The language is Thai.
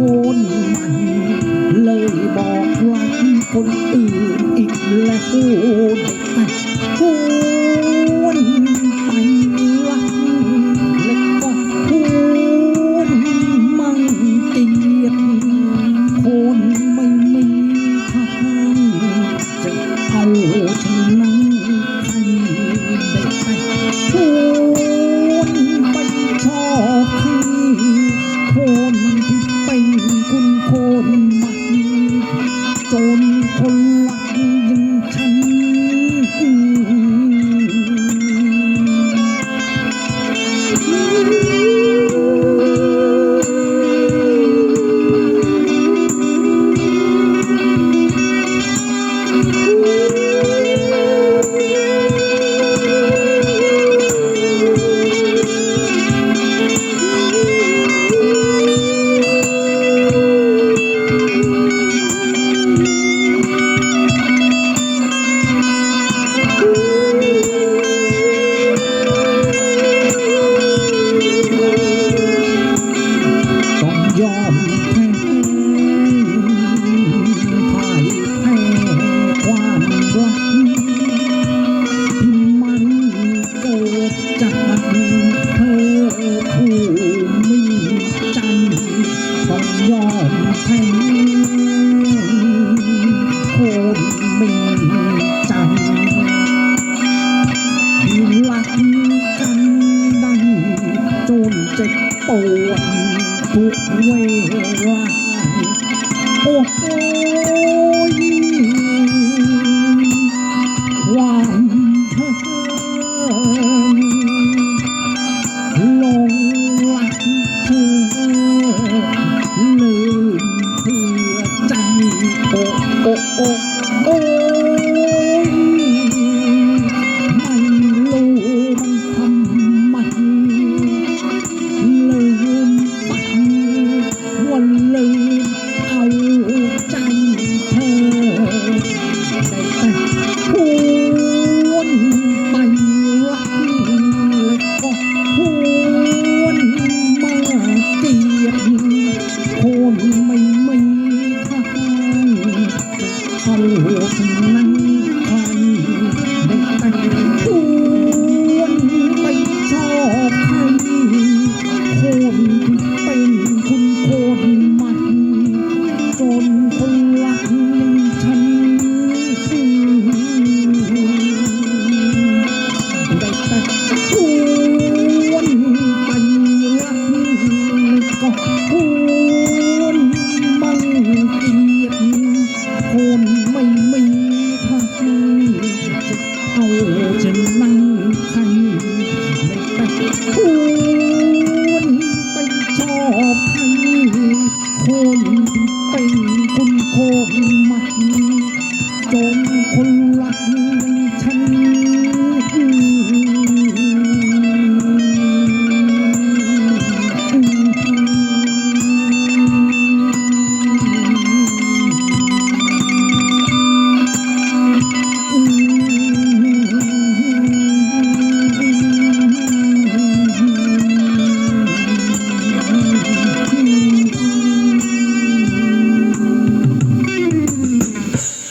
คนมันเลยบอกรักคนอื่นอีกแล้วเด็กแต่ 嗯。这不闻不问，我？ เอาสิ่งนั้ได้แต่ชวนไปชอบใครคนเป็นคุคนมันจนคนรักฉันได้แต่ชวนไปรัก เอาจนมันคันไม่ไคุณไปชอบใครคนเป็นคุ